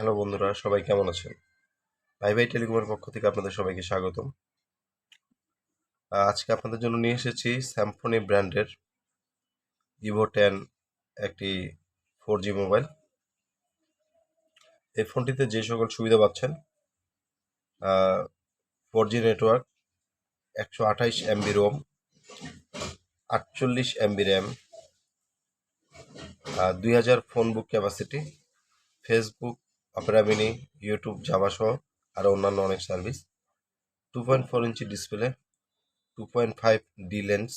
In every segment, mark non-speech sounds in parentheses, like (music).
Hello বন্ধুরা, সবাই কেমন আছেন? ভাই ভাই টেলিকমের পক্ষ থেকে আপনাদের সবাইকে স্বাগতম। আজকে আপনাদের জন্য নিয়ে এসেছি স্যামফোনি ব্র্যান্ডের ইভো টেন একটি ফোর জি মোবাইল। এই ফোনটিতে যে সকল সুবিধা পাচ্ছেন ফোর জি নেটওয়ার্ক একশো আঠাইশ এমবি রোম আটচল্লিশ এমবি র্যাম দুই হাজার phone book capacity Facebook Opera Mini YouTube Java সহ আরও অন্যান্য অনেক service two point four inch display two point five D lens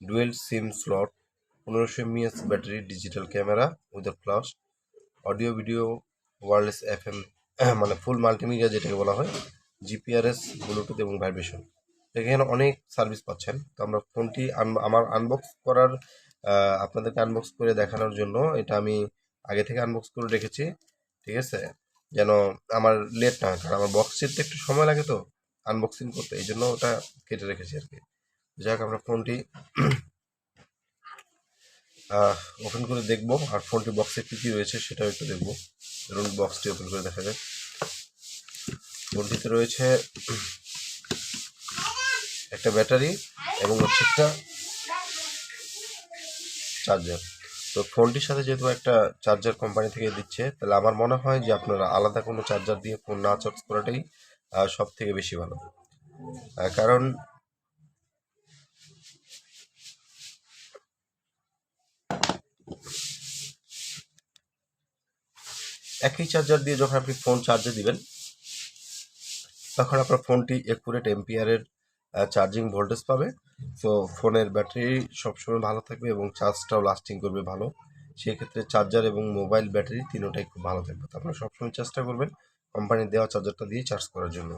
dual SIM slot পনেরোশো mAh battery digital camera without flash audio video wireless F M মানে full multimedia যেটাকে বলা হয় GPRS Bluetooth এবং ভাইব্রেশন এখানে অনেক সার্ভিস পাচ্ছেন। তো আমরা ফোনটি আমার আনবক্স করার আপনাদেরকে আনবক্স করে দেখানোর জন্য এটা আমি আগে থেকে আনবক্স করে রেখেছি। ঠিক আছে? যেন আমার লেট না কারণ আমার বক্স চিনতে একটু সময় লাগে তো আনবক্সিং করতে, এই জন্য ওটা কেটে রেখেছি আর কি। যাক, আমরা ফোনটি (coughs) ওপেন করে দেখব, আর ফোনটি বক্সে কী কী রয়েছে সেটাও একটু দেখব। ধরুন বক্সটি ওপেন করে দেখা যাক। ফোনটিতে রয়েছে (coughs) একটা ব্যাটারি এবং হচ্ছে একটা চার্জার তো ফোনটির সাথে যেহেতু একটা চার্জার কোম্পানি থেকে দিচ্ছে, তাহলে আমার মনে হয় যে আপনারা আলাদা কোনো চার্জার দিয়ে ফোন না চার্জ করাটাই সব থেকে বেশি ভালো। কারণ একই চার্জার দিয়ে যখন আপনি ফোন চার্জে দিবেন, তখন আপনার ফোনটি একুরেট এম্পিয়ারের চার্জিং ভোল্টেজ পাবে। তো ফোনের ব্যাটারি সবসময় ভালো থাকবে এবং চার্জটাও লাস্টিং করবে ভালো। সেক্ষেত্রে চার্জার এবং মোবাইল ব্যাটারি তিনোটাই খুব ভালো থাকবে। তো আপনারা সবসময় চেষ্টা করবেন কোম্পানির দেওয়া চার্জারটা দিয়ে চার্জ করার জন্য।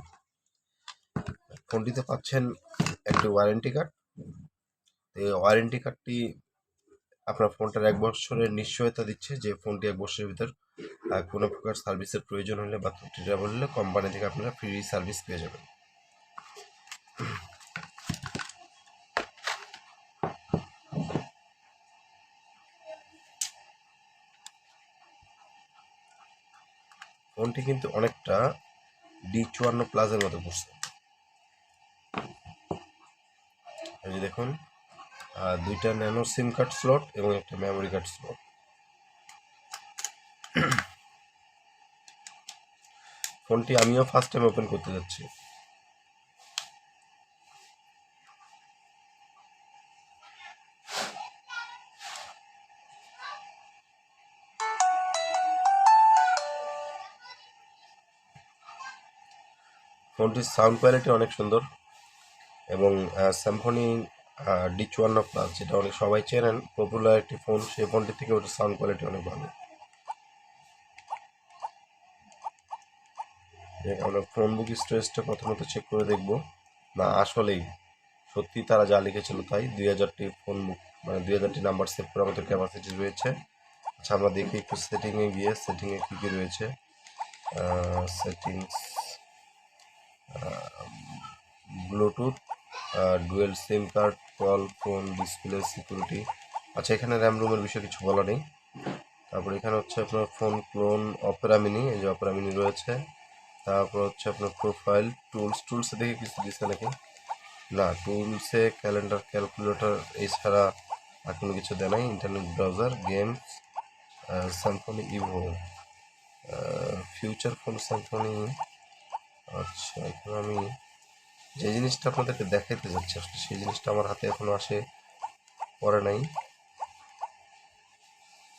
ফোনটিতে পাচ্ছেন একটি ওয়ারেন্টি কার্ড এই ওয়ারেন্টি কার্ডটি আপনার ফোনটার এক বছরের নিশ্চয়তা দিচ্ছে যে ফোনটি এক বছরের ভিতর কোনো প্রকার সার্ভিসের প্রয়োজন হলে বা ত্রুটিটা বললে কোম্পানি থেকে আপনারা ফ্রি সার্ভিস পেয়ে যাবেন। ফোনটি কিন্তু অনেকটা ডি চুয়ান্ন প্লাসের মতো পড়ছে এই যে দেখুন দুইটা ন্যানো সিম কার্ড স্লট এবং একটা মেমোরি কার্ড স্লট। ফোনটি আমিও ফার্স্ট টাইম ওপেন করতে যাচ্ছি। ফোনটির সাউন্ড কোয়ালিটি অনেক সুন্দর এবং স্যামফনি ডি চুয়ান্ন প্লাস যেটা অনেক সবাই চেনেন পপুলার একটি ফোন, সেই ফোনটি থেকে ওটার সাউন্ড কোয়ালিটি অনেক ভালো। আমরা ফোন বুক স্টোরেজটা প্রথমত চেক করে দেখব। না, আসলেই সত্যি তারা যা লিখেছিল তাই, দুই হাজারটি ফোন বুক মানে দুই হাজারটি নাম্বার সেভ করার মতো ক্যাপাসিটি রয়েছে। আচ্ছা আমরা দেখি একটু সেটিংয়ে গিয়ে সেটিংয়ে কী কী রয়েছে। Settings Bluetooth dual SIM card, call, phone, display, security. আচ্ছা এখানে র্যাম রুমের বিষয়ে কিছু বলা নেই। তারপর এখানে হচ্ছে আপনার ফোন ক্লোন অপেরা মিনি, এই যে অপেরা মিনি রয়েছে। তারপর হচ্ছে আপনার প্রোফাইল, টুলস। টুলসে দেখে কিছু দিচ্ছে নাকি? না, টুলসে ক্যালেন্ডার, ক্যালকুলেটর, এছাড়া আর কোনো কিছু দেয় নাই। Internet browser, games Symphony Evo future phone Symphony আচ্ছা এখন আমি যে জিনিসটা আপনাদেরকে দেখাইতে যাচ্ছি আসলে সেই জিনিসটা আমার হাতে এখনও আসে পরে নাই।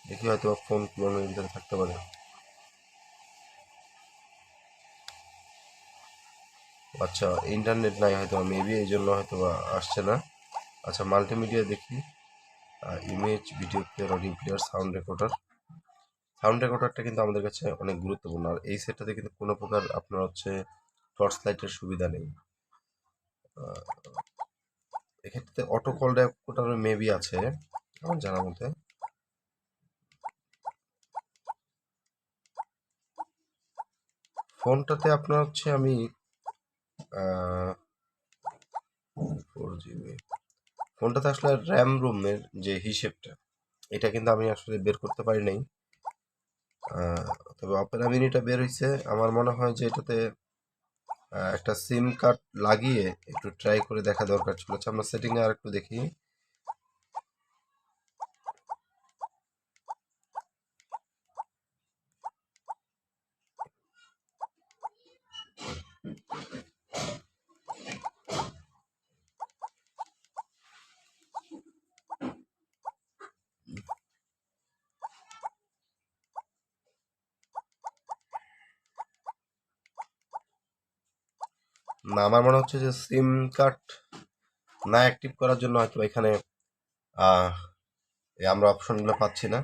দেখি হয়তো ফোন ক্লোনের ভিতরে থাকতে পারে। আচ্ছা ইন্টারনেট নাই হয়তো মেবি এই জন্য হয়তো আসছে না। আচ্ছা মাল্টিমিডিয়া দেখি। Image video player audio player sound recorder sound রেকর্ডারটা কিন্তু আমাদের কাছে অনেক গুরুত্বপূর্ণ। আর এই সেটটাতে কিন্তু কোনো প্রকার আপনার হচ্ছে টর্চ লাইটের সুবিধা নেই। এক্ষেত্রে অটো কল রেকর্ডার মেবি আছে, আমার জানার মতে। ফোনটাতে আপনার হচ্ছে আমি ফোর জিবি ফোনটাতে আসলে র্যাম রুমের যে হিসেবটা, এটা কিন্তু আমি আসলে বের করতে পারি নাই। তবে অপেরা মিনিটা বের হয়েছে আমার মনে হয় যে এটাতে একটা সিম কার্ড লাগিয়ে একটু ট্রাই করে দেখা দরকার ছিল। আচ্ছা আমরা সেটিংয়ে আর একটু দেখি। না, আমার মনে হচ্ছে যে সিম কার্ড না অ্যাক্টিভ করার জন্য হয়তো এখানে আমরা অপশনগুলো পাচ্ছি না।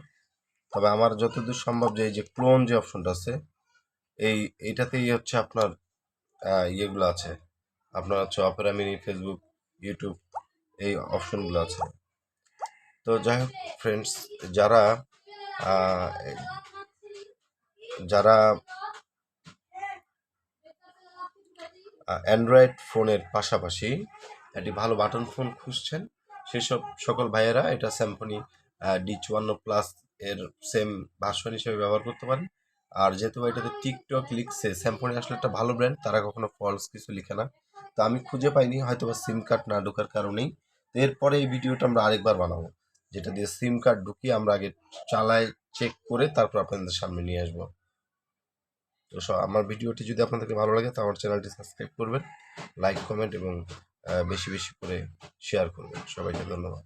তবে আমার যতদূর সম্ভব যে এই যে ক্লোন যে অপশনটা আছে, এই, এইটাতেই হচ্ছে আপনার ইয়েগুলো আছে। আপনার হচ্ছে অপেরা মিনি ফেসবুক ইউটিউব এই অপশনগুলো আছে। তো যাই হোক ফ্রেন্ডস যারা যারা অ্যান্ড্রয়েড ফোনের পাশাপাশি একটি ভালো বাটন ফোন খুঁজছেন। সেসব সকল ভাইয়েরা এটা স্যামফনি ডি চুয়ান্ন প্লাস এর সেম ভার্সন হিসেবে ব্যবহার করতে পারেন। আর যেহেতু এটাতে টিকটক লিখছে স্যামফনি আসলে একটা ভালো ব্র্যান্ড তারা কখনো ফলস কিছু লিখে না। তো আমি খুঁজে পাইনি হয়তো বা সিম কার্ড না ঢোকার কারণেই। তো এরপরে এই ভিডিওটা আমরা আরেকবার বানাবো, যেটা দিয়ে সিম কার্ড ঢুকিয়ে আমরা আগে চালাই চেক করে তারপর আপনাদের সামনে নিয়ে আসব। তো আমার ভিডিওটি যদি আপনাদেরকে ভালো লাগে, তো আমার চ্যানেলটি সাবস্ক্রাইব করবেন, লাইক, কমেন্ট এবং বেশি বেশি করে শেয়ার করবেন। সবাইকে ধন্যবাদ।